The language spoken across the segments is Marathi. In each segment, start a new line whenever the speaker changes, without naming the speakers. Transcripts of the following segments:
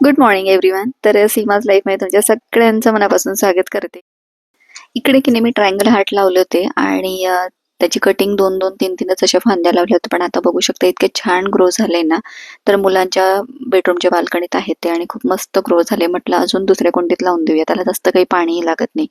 गुड मॉर्निंग एव्हरीवन तर सीमाज लाईफमध्ये तुमच्या सगळ्यांचं मनापासून स्वागत करते. इकडे की नाही मी ट्रायंगल हार्ट लावले होते आणि त्याची कटिंग दोन दोन तीन तीनच अशा फांद्या लावल्या होत्या. पण आता बघू शकता इतके छान ग्रो झाले ना तर मुलांच्या बेडरूमच्या बाल्कनीत आहेत ते आणि खूप मस्त ग्रो झाले म्हटलं अजून दुसऱ्या कुंडीत लावून देऊया त्याला जास्त काही पाणीही लागत नाही.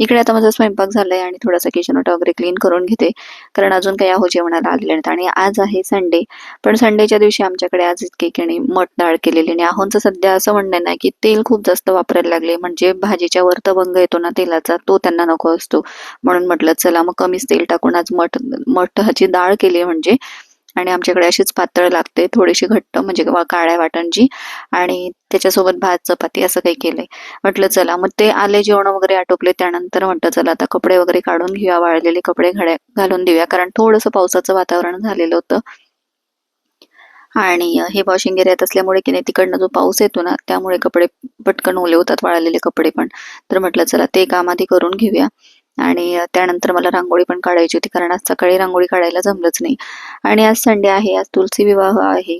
इकडे आता माझा स्वयंपाक झालाय आणि थोडासा किचन ओटा वगैरे क्लीन करून घेते. कारण अजून काही आहो जेवणाला आलेले नाहीत. आणि आज आहे संडे पण संडेच्या दिवशी आमच्याकडे आज इतके की मठ डाळ केलेली आणि आहोंचं सध्या असं म्हणणं आहे ना की तेल खूप जास्त वापरायला लागले. म्हणजे भाजीच्या वर येतो ना तेलाचा तो त्यांना नको असतो. म्हणून म्हटलं चला मग कमीच तेल टाकून आज मठ मठाची डाळ केली म्हणजे. आणि आमच्याकडे अशीच पातळ लागते थोडीशी घट्ट म्हणजे काळ्या वाटणची आणि त्याच्यासोबत भात चपाती असं काही केलंय. म्हटलं चला मग ते आले जेवण वगैरे आटोपले त्यानंतर म्हटलं चला आता कपडे वगैरे काढून घेऊया वाळलेले कपडे घड्या घालून देऊया. कारण थोडंसं पावसाचं वातावरण झालेलं होतं. आणि हे वॉशिंग एरियात असल्यामुळे की नाही तिकडनं जो पाऊस येतो ना त्यामुळे कपडे पटकन ओले होतात वाळलेले कपडे पण. तर म्हटलं चला ते काम आधी करून घेऊया. आणि त्यानंतर मला रांगोळी पण काढायची होती कारण आज सकाळी रांगोळी काढायला जमलंच नाही. आणि आज संडे आहे आज तुलसी विवाह आहे.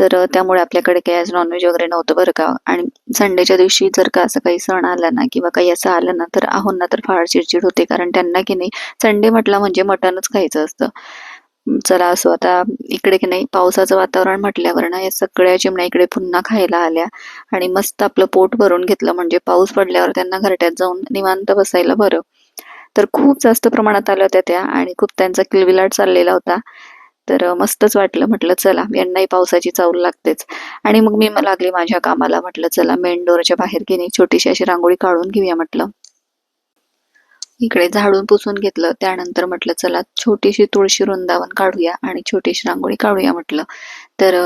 तर त्यामुळे आपल्याकडे काही आज नॉनव्हेज वगैरे नव्हतं बरं का. आणि संडेच्या दिवशी जर का असं काही सण आला ना किंवा काही असं आलं ना तर आहोंना तर फार चिडचिड होते. कारण त्यांना की नाही संडे म्हटला म्हणजे मटणच खायचं असतं. चला असो आता इकडे की नाही पावसाचं वातावरण म्हटल्यावर ना या सगळ्या चिमण्या इकडे पुन्हा खायला आल्या. आणि मस्त आपलं पोट भरून घेतलं. म्हणजे पाऊस पडल्यावर त्यांना घरट्यात जाऊन निवांत बसायला बरं. तर खूप जास्त प्रमाणात आल्या होत्या त्या आणि खूप त्यांचा किलविलाट चाललेला होता. तर मस्तच वाटलं. म्हटलं चला यांनाही पावसाची चावल लागतेच. आणि मग मी लागली माझ्या कामाला. म्हटलं चला मेन डोरच्या बाहेर घेणे छोटीशी अशी रांगोळी काढून घेऊया. म्हटलं. इकडे झाडून पुसून घेतलं. त्यानंतर म्हटलं चला छोटीशी तुळशी वृंदावन काढूया आणि छोटीशी रांगोळी काढूया. म्हटलं. तर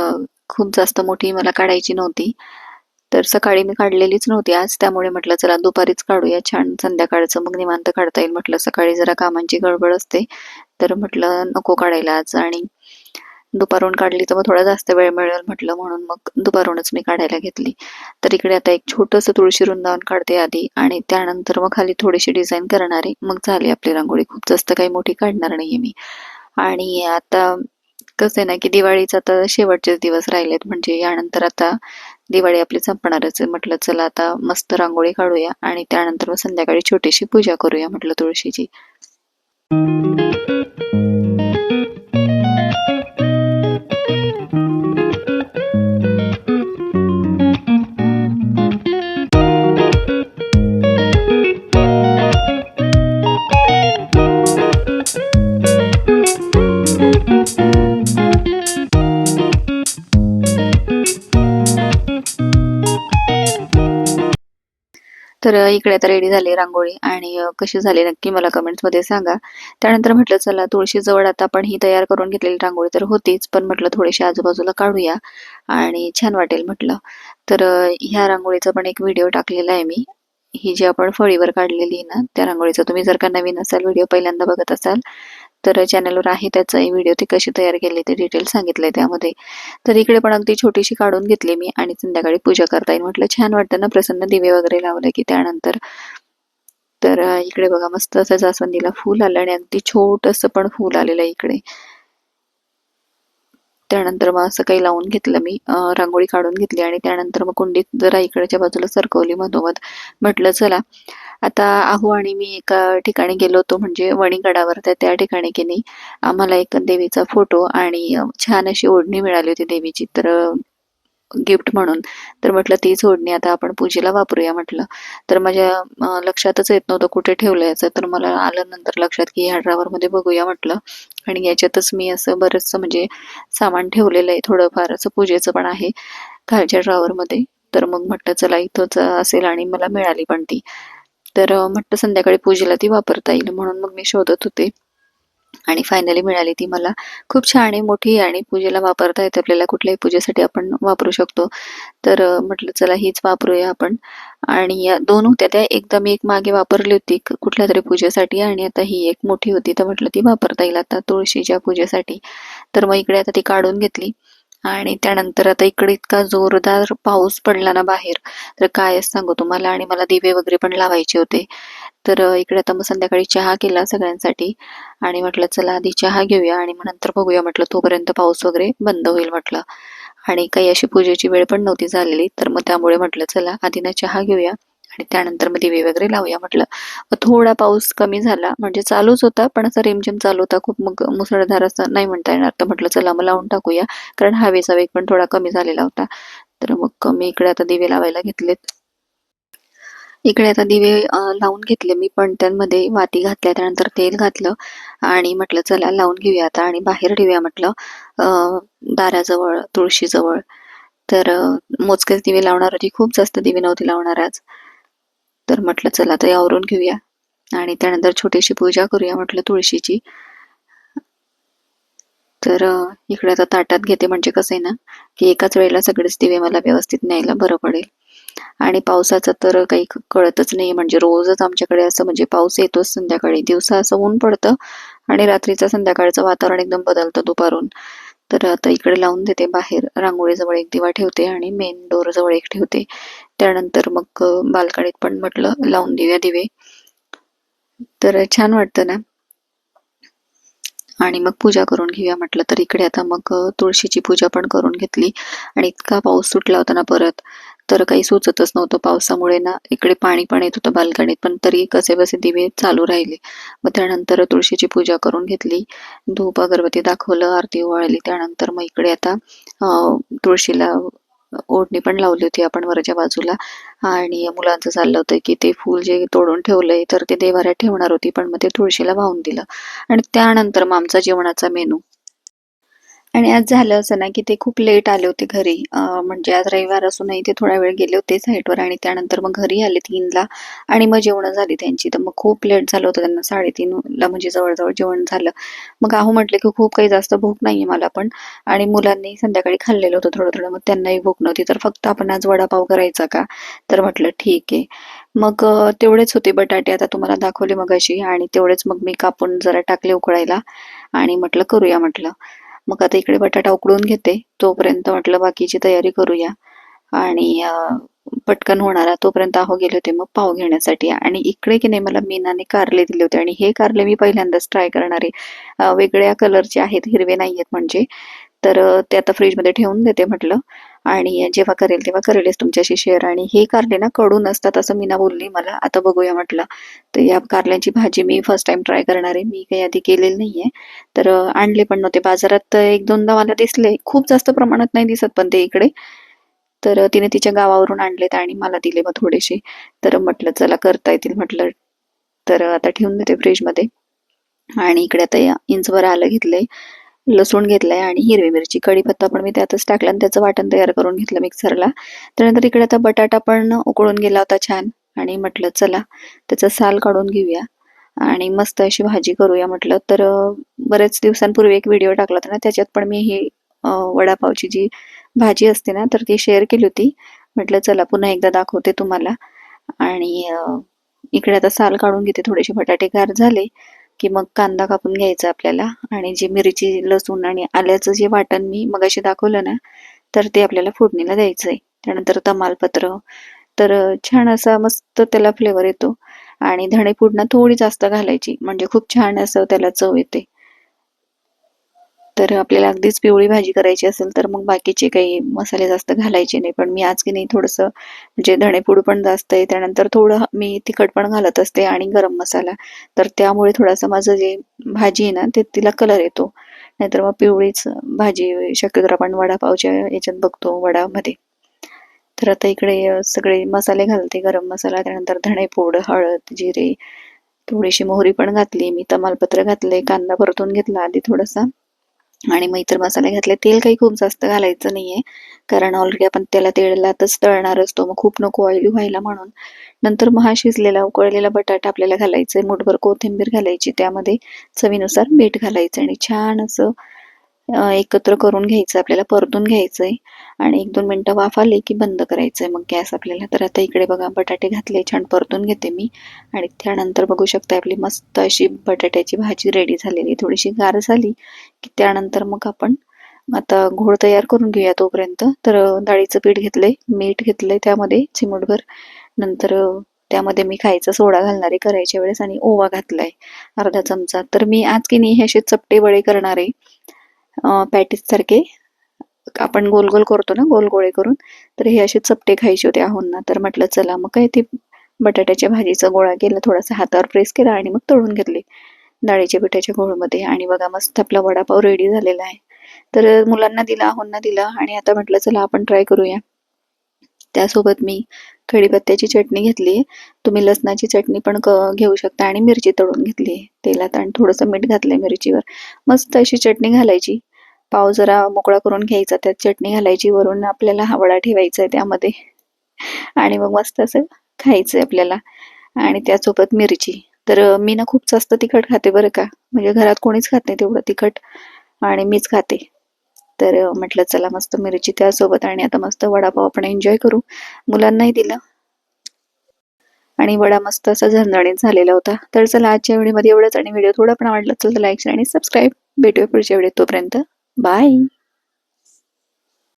खूप जास्त मोठी मला काढायची नव्हती. तर सकाळी मी काढलेलीच नव्हती. आज त्यामुळे म्हटलं चला दुपारीच काढूया छान. संध्याकाळचं मग निवांत काढता येईल. म्हटलं सकाळी जरा कामांची गडबड असते. तर म्हटलं नको काढायला आज. आणि दुपारून काढली तर मग थोडा जास्त वेळ मिळेल म्हटलं. म्हणून मग दुपारूनच मी काढायला घेतली. तर इकडे आता एक छोटंसं तुळशी वृंदावन काढते आधी. आणि त्यानंतर मग खाली थोडीशी डिझाईन करणार. आहे मग झाली आपली रांगोळी. खूप जास्त काही मोठी काढणार नाहीये मी. आणि आता कसं आहे ना की दिवाळीचा आता शेवटचेच दिवस राहिलेत. म्हणजे यानंतर आता दिवाळी आपली संपणारच आहे. म्हटलं चला आता मस्त रांगोळी काढूया आणि त्यानंतर मग संध्याकाळी छोटीशी पूजा करूया म्हटलं तुळशीची. तर इकडे आता रेडी झाली रांगोळी आणि कशी झाली नक्की मला कमेंट्समध्ये सांगा. त्यानंतर म्हटलं चला तुळशीजवळ आता आपण ही तयार करून घेतलेली रांगोळी तर होतीच पण म्हटलं थोडीशी आजूबाजूला काढूया आणि छान वाटेल म्हटलं. तर ह्या रांगोळीचा पण एक व्हिडिओ टाकलेला आहे मी. ही जी आपण फळीवर काढलेली ना त्या रांगोळीचा तुम्ही जर का नवीन असाल व्हिडिओ पहिल्यांदा बघत असाल तर चॅनलवर आहे त्याचाही व्हिडिओ ती कशी तयार केली ते डिटेल सांगितलंय त्यामध्ये. तर इकडे पण अगदी छोटीशी काढून घेतली मी आणि संध्याकाळी पूजा करता येईल म्हटलं. छान वाटतं ना प्रसन्न दिवे वगैरे लावले की त्यानंतर. तर इकडे बघा मस्त असं जास्वंदीला फूल आलं आणि अगदी छोटस पण फूल आलेलं इकडे. त्यानंतर मग असं काही लावून घेतलं मी रांगोळी काढून घेतली आणि त्यानंतर मग कुंडीत जरा इकडच्या बाजूला सरकवली मधोमध. म्हटलं चला आता आहू आणि मी एका ठिकाणी गेलो होतो म्हणजे वणीगडावर तर त्या ठिकाणी की नाही आम्हाला एक देवीचा फोटो आणि छान अशी ओढणी मिळाली होती देवीची. तर गिफ्ट म्हणून. तर म्हटलं तीच ओढणी आता आपण पूजेला वापरूया म्हटलं. तर माझ्या लक्षातच येत नव्हतं कुठे ठेवलं याचं. तर मला आलं नंतर लक्षात की ह्या ड्रावरमध्ये बघूया म्हटलं. आणि याच्यातच मी असं बरंचसं म्हणजे सामान ठेवलेलं आहे. थोडंफार असं पूजेचं पण आहे खालच्या ड्रावरमध्ये तर मग म्हटलं चला इथंच असेल आणि मला मिळाली पण ती. तर म्हटलं संध्याकाळी पूजेला ती वापरता येईल. म्हणून मग मी शोधत होते. आणि फायनली मिळाली ती मला. खूप छान आहे मोठी आणि पूजेला वापरता येते आपल्याला. कुठल्याही पूजेसाठी आपण वापरू शकतो. तर म्हटलं चला हीच वापरूया आपण. आणि या दोन होत्या त्या. एकदा मी एक मागे वापरली होती कुठल्या तरी पूजेसाठी आणि आता ही एक मोठी होती. तर म्हटलं ती वापरता येईल आता तुळशीच्या पूजेसाठी. तर मग इकडे आता ती काढून घेतली. आणि त्यानंतर आता इकडे इतका जोरदार पाऊस पडला ना बाहेर. तर काय सांगू तुम्हाला. आणि मला दिवे वगैरे पण लावायचे होते. तर इकडे आता मग संध्याकाळी चहा केला सगळ्यांसाठी आणि म्हटलं चला आधी चहा घेऊया आणि मग नंतर बघूया. म्हटलं तोपर्यंत पाऊस वगैरे बंद होईल म्हटलं. आणि काही अशी पूजेची वेळ पण नव्हती झालेली तर मग त्यामुळे म्हटलं चला आधी ना चहा घेऊया आणि त्यानंतर मग दिवे वगैरे लावूया म्हटलं. मग थोडा पाऊस कमी झाला म्हणजे चालूच होता पण असा रिमझिम चालू होता खूप मग मुसळधार असं नाही म्हणता येणार. तर म्हटलं चला मग लावून टाकूया कारण हवेचा वेग पण थोडा कमी झालेला होता. तर मग मी इकडे आता दिवे लावायला घेतलेत. इकडे आता दिवे लावून घेतले. मी पणत्यांमध्ये वाती घातल्या त्यानंतर तेल घातलं आणि म्हटलं चला लावून घेऊया आता. आणि बाहेर ठेवूया म्हटलं दाराजवळ तुळशीजवळ. तर मोजकेच दिवे लावणार होती. खूप जास्त दिवे नव्हती लावणार आज. तर म्हटलं चला ते आवरून घेऊया. आणि त्यानंतर छोटीशी पूजा करूया म्हटलं तुळशीची. तर इकडे आता ताटात घेते म्हणजे कसं आहे ना की एकाच वेळेला सगळेच दिवे मला व्यवस्थित न्यायला बरं पडेल. आणि पावसाचं तर काही कळतच नाही. म्हणजे रोजच आमच्याकडे असं म्हणजे पाऊस येतोच संध्याकाळी. दिवसा असं ऊन पडतं आणि रात्रीचं संध्याकाळचं वातावरण एकदम बदलतं दुपारून. तर आता इकडे लावून देते बाहेर. रांगोळीजवळ एक दिवा ठेवते आणि मेन डोर जवळ एक ठेवते. त्यानंतर मग अं, पण म्हटलं लावून देऊया दिवे. तर छान वाटतं ना? आणि मग पूजा करून घेऊया म्हटलं तर इकडे आता मग तुळशीची पूजा पण करून घेतली. आणि इतका पाऊस सुटला होता ना परत. तर काही सुचतच नव्हतं पावसामुळे ना. इकडे पाणी पण येत होतं बाल्कनीत पण तरी कसे बसे दिवे चालू राहिले. मग त्यानंतर तुळशीची पूजा करून घेतली. धूप अगरबत्ती दाखवलं आरती ओवाळली. त्यानंतर मग इकडे आता तुळशीला ओढणी पण लावली होती आपण वरच्या बाजूला. आणि मुलांचं चाललं होतं की ते फूल जे तोडून ठेवलंय तर ते देवाऱ्यात ठेवणार होती. पण मग ते तुळशीला वाहून दिलं. आणि त्यानंतर मग आमचा जेवणाचा मेनू. आणि आज झालं असं ना की ते खूप लेट आले होते घरी. म्हणजे आज रविवार असूनही ते थोडा वेळ गेले होते साईटवर आणि त्यानंतर मग घरी आले तीनला आणि मग जेवणं झाली त्यांची. तर मग खूप लेट झालं होतं त्यांना. साडेतीनला म्हणजे जवळजवळ जेवण झालं. मग आहो म्हटले की खूप काही जास्त भूक नाहीये मला पण. आणि मुलांनी संध्याकाळी खाल्लेलं होतं थोडं थोडं. मग त्यांनाही भूक नव्हती. तर फक्त आपण आज वडापाव करायचा का? तर म्हटलं ठीक आहे. मग तेवढेच होते बटाटे. आता तुम्हाला दाखवले मग अशी आणि तेवढेच मग मी कापून जरा टाकले उकळायला. आणि म्हटलं करूया म्हटलं. मग आता इकडे बटाटा उकडून घेते. तोपर्यंत म्हटलं बाकीची तयारी करूया. आणि पटकन होणारा तोपर्यंत आहो गेले होते मग पाव घेण्यासाठी. आणि इकडे की नाही मला मीनाने कारले दिले होते. आणि हे कारले मी पहिल्यांदाच ट्राय करणारे वेगळ्या कलरचे आहेत हिरवे नाही आहेत म्हणजे. तर ते आता फ्रीजमध्ये ठेवून देते म्हटलं. आणि जेव्हा करेल तेव्हा करेलच तुमच्याशी शेअर आणि हे कारले ना कडून असतात असं मीना बोलली मला. आता बघूया म्हटलं. तर या कारल्यांची भाजी मी फर्स्ट टाइम ट्राय करणार आहे. मी काही आधी केलेली नाहीये. तर आणले पण नव्हते. बाजारात तर एक दोनदा मला दिसले. खूप जास्त प्रमाणात नाही दिसत पण ते इकडे. तर तिने तिच्या गावावरून आणलेत आणि मला दिले मग थोडेसे. तर म्हटलं चला करता येतील. म्हटलं तर आता ठेवून देते फ्रीजमध्ये आणि इकडे आता या आलं घेतलंय. लसूण घेतलाय आणि हिरवी मिरची कढीपत्ता पण मी त्यातच टाकला आणि त्याचं वाटण तयार करून घेतलं मिक्सरला. त्यानंतर इकडे आता बटाटा पण उकळून गेला होता छान. आणि म्हटलं चला त्याचा साल काढून घेऊया आणि मस्त अशी भाजी करूया. म्हटलं तर बरेच दिवसांपूर्वी एक व्हिडिओ टाकला होता ना त्याच्यात पण मी ही वडापावची जी भाजी असते ना तर ती शेअर केली होती. म्हटलं चला पुन्हा एकदा दाखवते तुम्हाला. आणि इकडे आता साल काढून घेते थोडेसे बटाटे गार झाले. की मग कांदा कापून घ्यायचा आपल्याला आणि जी मिरची लसूण आणि आल्याचं जे वाटण मी मगाशी दाखवलं ना तर ते आपल्याला फोडणीला द्यायचं आहे त्यानंतर तमालपत्र. तर छान असा मस्त त्याला फ्लेवर येतो. आणि धणेपूड ना थोडी जास्त घालायची म्हणजे खूप छान असं त्याला चव येते. तर आपल्याला अगदीच पिवळी भाजी करायची असेल तर मग बाकीचे काही मसाले जास्त घालायचे नाही. पण मी आज की नाही थोडंसं म्हणजे धणेपूड पण जास्त आहे त्यानंतर थोडं मी तिखट पण घालत असते आणि गरम मसाला. तर त्यामुळे थोडासा माझं जे भाजी आहे ना ते तिला कलर येतो. नाहीतर मग पिवळीच भाजी शक्यतो आपण वडापावच्या याच्यात बघतो वडामध्ये. तर आता इकडे सगळे मसाले घालते गरम मसाला त्यानंतर धणेपूड हळद जिरे. थोडीशी मोहरी पण घातली मी तमालपत्र घातले कांदा परतून घेतला आधी थोडासा. आणि मग इतर मसाले घातले. तेल काही खूप जास्त घालायचं नाहीये. कारण ऑलरेडी आपण त्याला तेलातच तळणार असतो. मग खूप नको ऑइली व्हायला म्हणून. नंतर मग हा शिजलेला उकळलेला बटाटा आपल्याला घालायचा आहे मुठभर कोथिंबीर घालायची. त्यामध्ये चवीनुसार मीठ घालायचं. आणि छान असं एकत्र करून घ्यायचं आपल्याला परतून घ्यायचंय. आणि एक दोन मिनटं वाफ आली की बंद करायचंय मग गॅस आपल्याला. तर आता इकडे बघा बटाटे घातले छान परतून घेते मी. आणि त्यानंतर बघू शकता आपली मस्त अशी बटाट्याची भाजी रेडी झालेली थोडीशी गार झाली की त्यानंतर मग आपण आता घोळ तयार करून घेऊया तोपर्यंत. तर डाळीचं पीठ घेतलंय मीठ घेतलंय त्यामध्ये चिमूटभर. नंतर त्यामध्ये मी खायचा सोडा घालणारे करायच्या वेळेस आणि ओवा घातलाय अर्धा चमचा. तर मी आज की नाही हे असे चपटे वडे करणार आहे. पॅटीस सारखे. आपण गोल गोल करतो ना गोल गोळे करून. तर हे असे चपटे खायचे होते आहोंना. तर म्हटलं चला मग काय ते बटाट्याच्या भाजीचा गोळा केला थोडासा हातावर प्रेस केला आणि मग तळून घेतले डाळीच्या पिठाच्या गोळमध्ये. आणि बघा मस्त आपला वडापाव रेडी झालेला आहे. तर मुलांना दिला आहोंना दिला. आणि आता म्हटलं चला आपण ट्राय करूया. त्यासोबत मी कढीपत्त्याची चटणी घेतली. तुम्ही लसणाची चटणी पण क- घेऊ शकता आणि मिरची तळून घेतली. तेलात आणि थोडंसं मीठ घातलंय मिरचीवर. मस्त अशी चटणी घालायची. पाव जरा मोकळा करून घ्यायचा. त्यात चटणी घालायची. वरून आपल्याला हावडा ठेवायचा आहे त्यामध्ये. आणि मग मस्त असं खायचंय आपल्याला. आणि त्यासोबत मिरची. तर मी ना खूप जास्त तिखट खाते बरं का. म्हणजे घरात कोणीच खात नाही तेवढं तिखट. आणि मीच खाते. तर म्हटलं चला मस्त मिरची त्यासोबत आणि आता मस्त वडापाव आपण एन्जॉय करू. मुलांनाही दिलं. आणि वडा मस्त असा झणझणीत झालेला होता. तर चला आजच्या व्हिडिओमध्ये एवढंच आणि व्हिडिओ थोडा पण आवडला असेल तर लाईक आणि सबस्क्राईब भेटूया पुढच्या व्हिडिओ तोपर्यंत. बाय